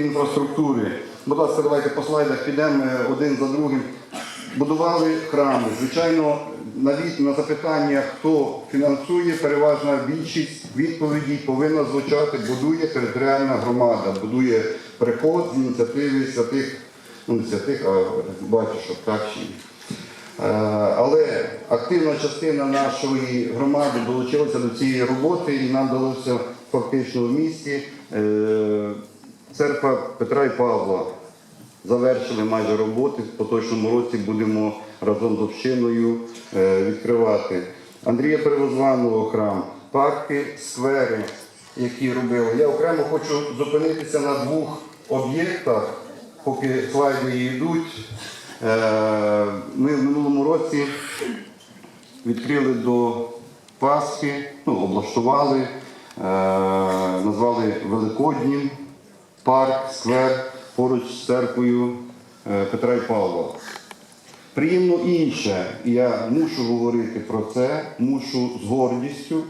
інфраструктури. Будь ласка, давайте по слайдах підемо е, один за другим. Будували храми. Звичайно, на, від, на запитання, хто фінансує, переважна більшість відповідей повинна звучати, будує територіальна громада, будує приход з ініціативи святих, ну не святих, а батюшок, так ще. Е, Але активна частина нашої громади долучилася до цієї роботи і нам вдалося фактично в місті е, церква Петра і Павла. Завершили майже роботи. В поточному році будемо разом з общиною е, відкривати. Андрія Перевозваного храм, парки, сквери, які робили. Я окремо хочу зупинитися на двох об'єктах, поки слайди йдуть. Е, Ми в минулому році відкрили до Пасхи, ну, облаштували, е, назвали Великоднім парк, сквер поруч з церквою е, Петра і Павла. Приємно інше, і я мушу говорити про це, мушу з гордістю,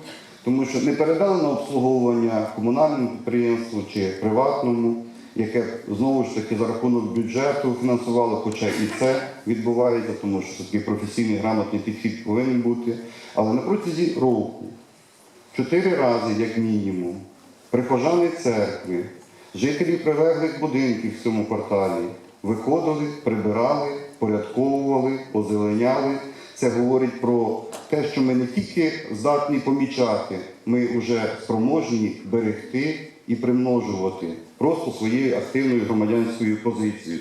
тому що не передали на обслуговування комунальному підприємству чи приватному, яке знову ж таки за рахунок бюджету фінансувало, хоча і це відбувається, тому що такий професійний грамотний підхід повинен бути. Але на протязі року чотири рази, як мінімум, прихожани церкви, жителі прилеглих будинків в цьому кварталі виходили, прибирали, порядковували, озеленяли. Це говорить про те, що ми не тільки здатні помічати, ми вже спроможні берегти і примножувати просто своєю активною громадянською позицією.